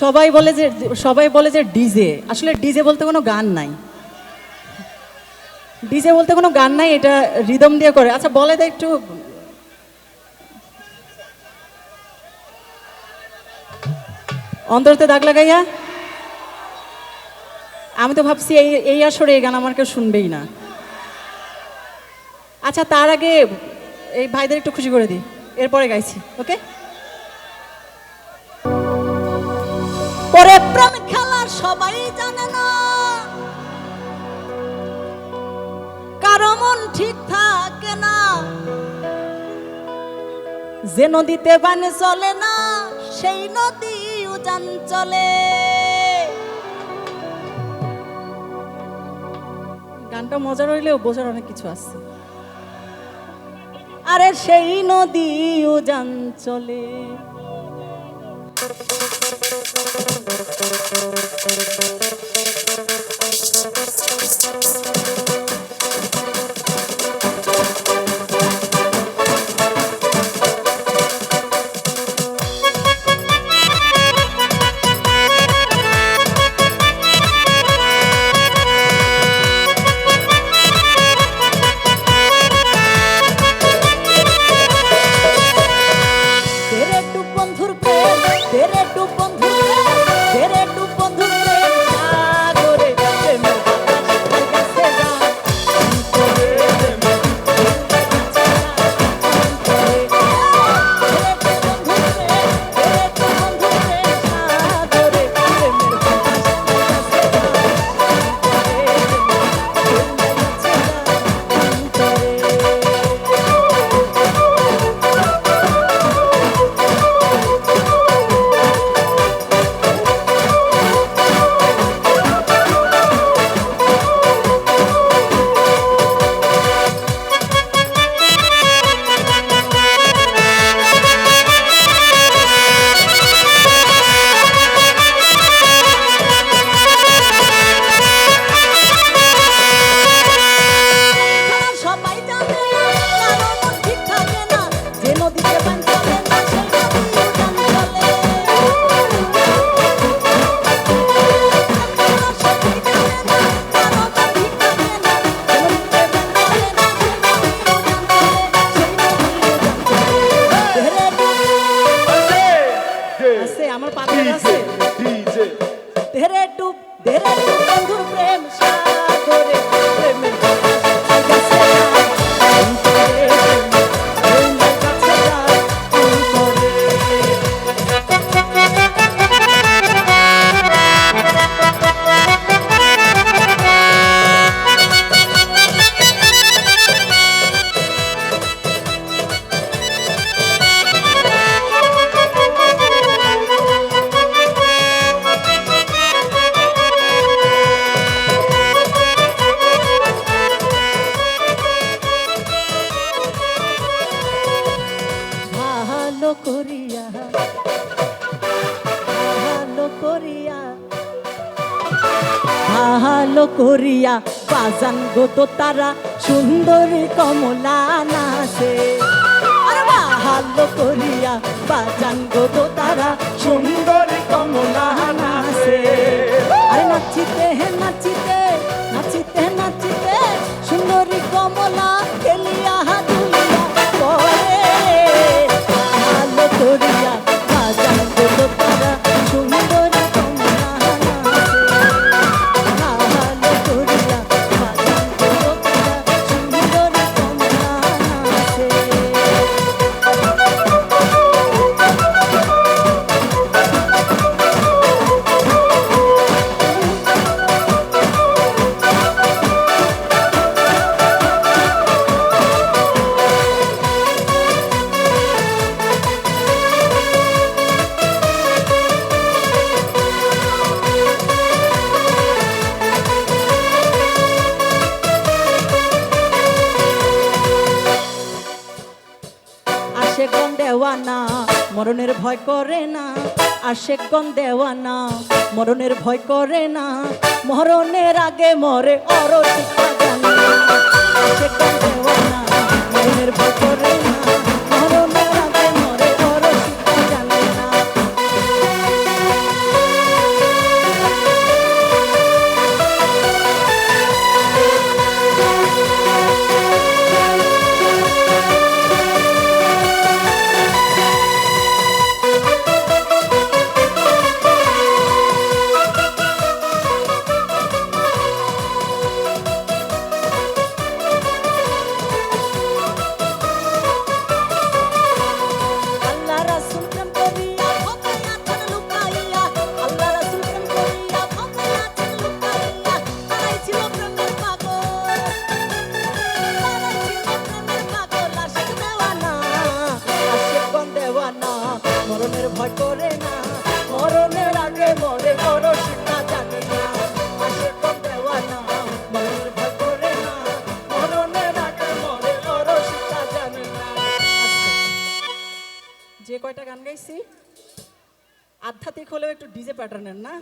সবাই বলে যে, সবাই বলে যে ডিজে। আসলে ডিজে বলতে কোনো গান নাই। ডিজে বলতে কোনো গান নাই, এটা রিদম দিয়ে করে। আচ্ছা বলে তো একটু। অন্তরতে দাগ লাগাইয়া। আমি তো ভাবছি এই এই আসরে এই গান আমার কেউ শুনবেই না। আচ্ছা তার আগে এই ভাইদের একটু খুশি করে দিই। এরপরে গাইছি, ওকে? প্রেম খেলা সবাই জানে না। কারও মন ঠিক থাকে না। যে নদীতে বানে চলে না সেই নদী উজান চলে। গানটা মজার হইলেও বোঝার অনেক কিছু আছে। আরে সেই নদী উজান চলে। তেরে আছে আমার পাথর আছে। ধেরে ডুব ধেরে ডুব বন্ধুর প্রেম সাগরে। ভালো করিয়া বাজান গো তারা, সুন্দরী কমলা নাচে। ভালো করিয়া বাজান গো তারা, সুন্দরী কমলা আশেক কোন দেওয়ানা, মরণের ভয় করে না। আশেক কোন দেওয়ানা, মরণের ভয় করে না। মরণের আগে মরে অরচিকা জানে। আশেক গন দেওয়ানা, মরণের ভয় করে না। গান গাইছি। আধ্যাত্মিক হলেও একটু ডিজে প্যাটার্নের না?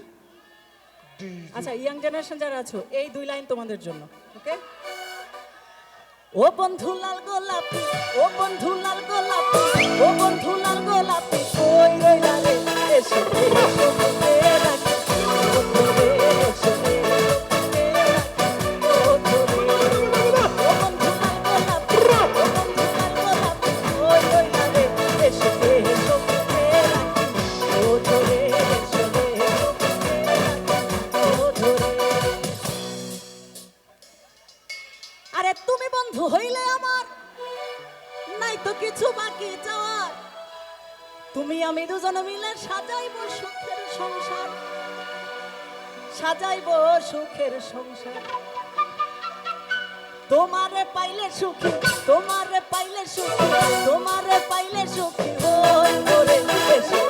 আচ্ছা ইয়াং জেনারেশন যারা আছো এই দুই লাইন তোমাদের জন্য ওকে? ও বন্ধু লাল গোলাপি ও বন্ধু লাল গোলাপি ও বন্ধু লাল গোলাপি ওই রইলা বন্ধু আমার? নাই তো কিছু বাকি যাওয়ার। তুমি আমি দুজন মিলে সাজাইব সুখের সংসার। সাজাইব সুখের সংসার। তোমারে পাইলে সুখী, তোমারে পাইলে সুখী, তোমারে পাইলে সুখী, ওই করে এসো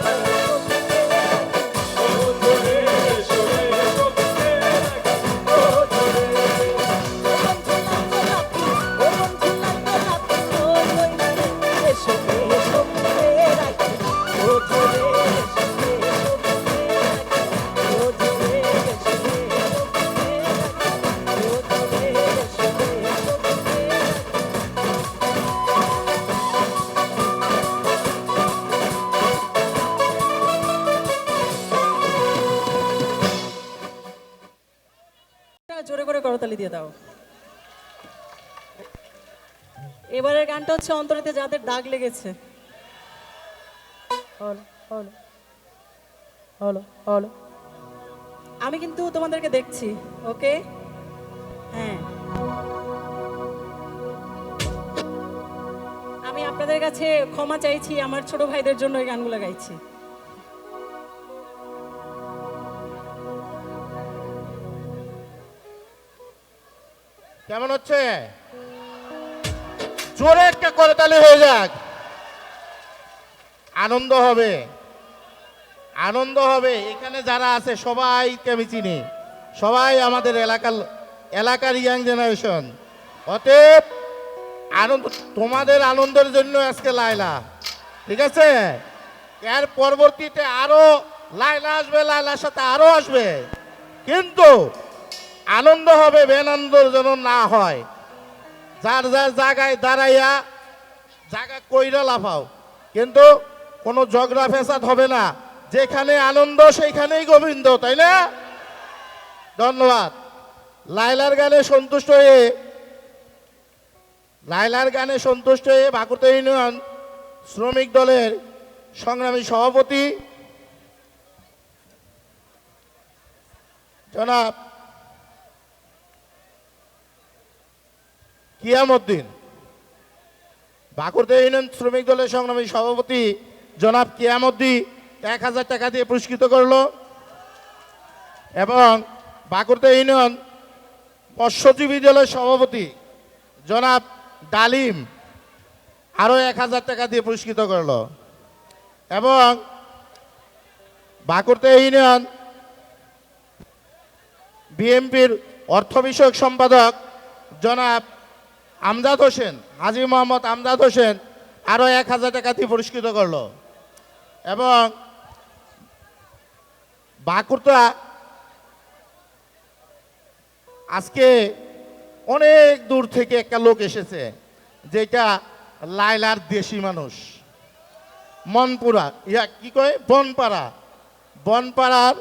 করতালি দিয়ে দাও। এবারের গানটা হচ্ছে অন্তরেতে যাদের দাগ লেগেছে। আমি কিন্তু তোমাদেরকে দেখছি, ওকে? হ্যাঁ। আমি আপনাদের কাছে ক্ষমা চাইছি, আমার ছোট ভাইদের জন্য এই গানগুলো গাইছি। কেমন হচ্ছে? জোরে একটা করতালি হয়ে যাক। আনন্দ হবে। আনন্দ হবে। এখানে যারা আছে, সবাইকে আমি চিনি। সবাই আমাদের এলাকার এলাকার ইয়াং জেনারেশন অতএব আনন্দ, তোমাদের আনন্দের জন্য আজকে লাইলা ঠিক আছে? এর পরবর্তীতে আরও লাইলা আসবে লাইলার সাথে আরও আসবে। কিন্তু আনন্দ হবে বেনানন্দ যেন না হয়। যার যার জায়গায় দাঁড়াইয়া জায়গা কইরা লাফাও। কিন্তু কোনো ঝগড়া ফেসাদ হবে না। যেখানে আনন্দ, সেইখানেই গোবিন্দ, তাই না? ধন্যবাদ। লাইলার গানে সন্তুষ্ট হয়ে লাইলার গানে সন্তুষ্ট হয়ে বাকুতে ইউনিয়ন শ্রমিক দলের সংগ্রামী সভাপতি জনাব কিয়ামউদ্দিন বাঁকুড়া ইউনিয়ন শ্রমিক দলের সংগ্রামী সভাপতি জনাব কিয়ামউদ্দিন এক হাজার টাকা দিয়ে পুরস্কৃত করল এবং বাঁকুড়া ইউনিয়ন মৎস্যজীবী দলের সভাপতি জনাব ডালিম আরও এক হাজার টাকা দিয়ে পুরস্কৃত করল এবং বাঁকুড়া ইউনিয়ন বিএমপির অর্থ বিষয়ক সম্পাদক জনাব আমজাদ হোসেন, হাজি মোহাম্মদ আমজাদ হোসেন আরও এক হাজার টাকা দিয়ে পুরস্কৃত করল। এবং বাঁকুড়া আজকে অনেক দূর থেকে একটা লোক এসেছে, যেটা লাইলার দেশি মানুষ। মনপুরা, ইয়া কি কয়? বনপাড়া। বনপাড়ার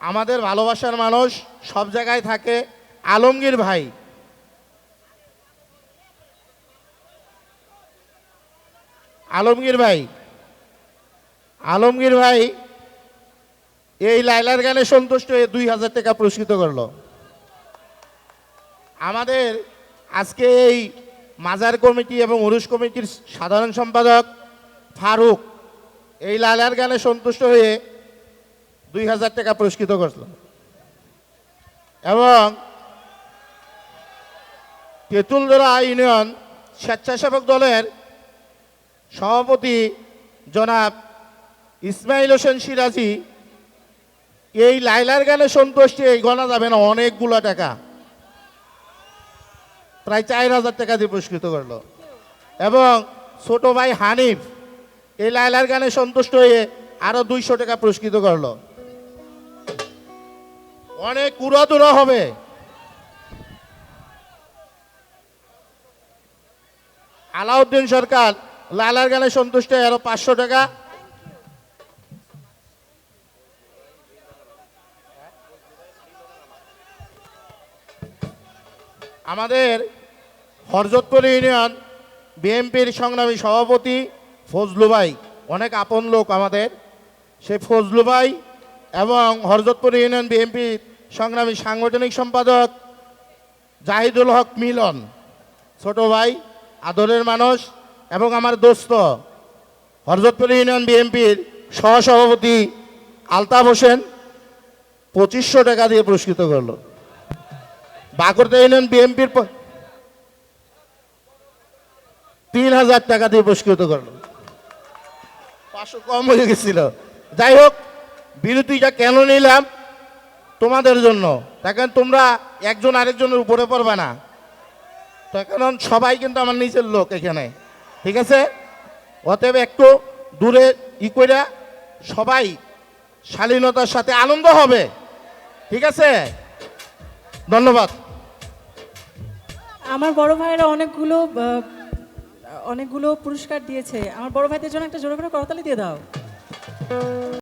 আমাদের ভালোবাসার মানুষ সব জায়গায় থাকে। আলমগীর ভাই আলমগীর ভাই আলমগীর ভাই এই লাইলার গানে সন্তুষ্ট হয়ে দুই হাজার টাকা পুরস্কৃত করল। আমাদের আজকে এই মাজার কমিটি এবং উরুস কমিটির সাধারণ সম্পাদক ফারুক এই লাইলার গানে সন্তুষ্ট হয়ে দুই হাজার টাকা পুরস্কৃত করল। এবং তেঁতুলদরা ইউনিয়ন স্বেচ্ছাসেবক দলের সভাপতি জনাব ইসমাইল হোসেন সিরাজি, এই লাইলার গানে সন্তুষ্টি, এই গণা যাবে না, অনেকগুলো টাকা। প্রায় চার হাজার টাকা দিয়ে পুরস্কৃত করল। এবং ছোট ভাই হানিফ, এই লাইলার গানে সন্তুষ্ট হয়ে আরও দুইশো টাকা পুরস্কৃত করল। অনেক কুড়াতুরা হবে। আলাউদ্দিন সরকার লালার গানে সন্তুষ্ট আরও পাঁচশো টাকা। আমাদের হরজতপুর ইউনিয়ন বিএনপির সংগ্রামী সভাপতি ফজলু ভাই, অনেক আপন লোক আমাদের। সে ফজলু ভাই এবং হরজতপুর ইউনিয়ন বিএনপির সংগ্রামী সাংগঠনিক সম্পাদক জাহিদুল হক মিলন। ছোট ভাই, আদরের মানুষ। এবং আমার দোস্ত, হরজতপুর ইউনিয়ন বিএনপির সহসভাপতি আলতাফ হোসেন পঁচিশশো টাকা দিয়ে পুরস্কৃত করল। বাঁকুড়া ইউনিয়ন বিএনপির তিন হাজার টাকা দিয়ে পুরস্কৃত করল। পাঁচশো কম হয়ে গেছিল। যাই হোক, বিরতিটা কেন নিলাম? তোমাদের জন্য। দেখেন তোমরা একজন আরেকজনের উপরে পড়বে না। তো কারণ সবাই কিন্তু আমার নিচের লোক এখানে। ঠিক আছে? অতএব একটু দূরে ই করে সবাই শালীনতার সাথে আনন্দ হবে। ঠিক আছে? ধন্যবাদ। আমার বড় ভাইয়েরা অনেকগুলো অনেকগুলো পুরস্কার দিয়েছে। আমার বড় ভাইদের জন্য একটা জোরে করে করতালি দিয়ে দাও।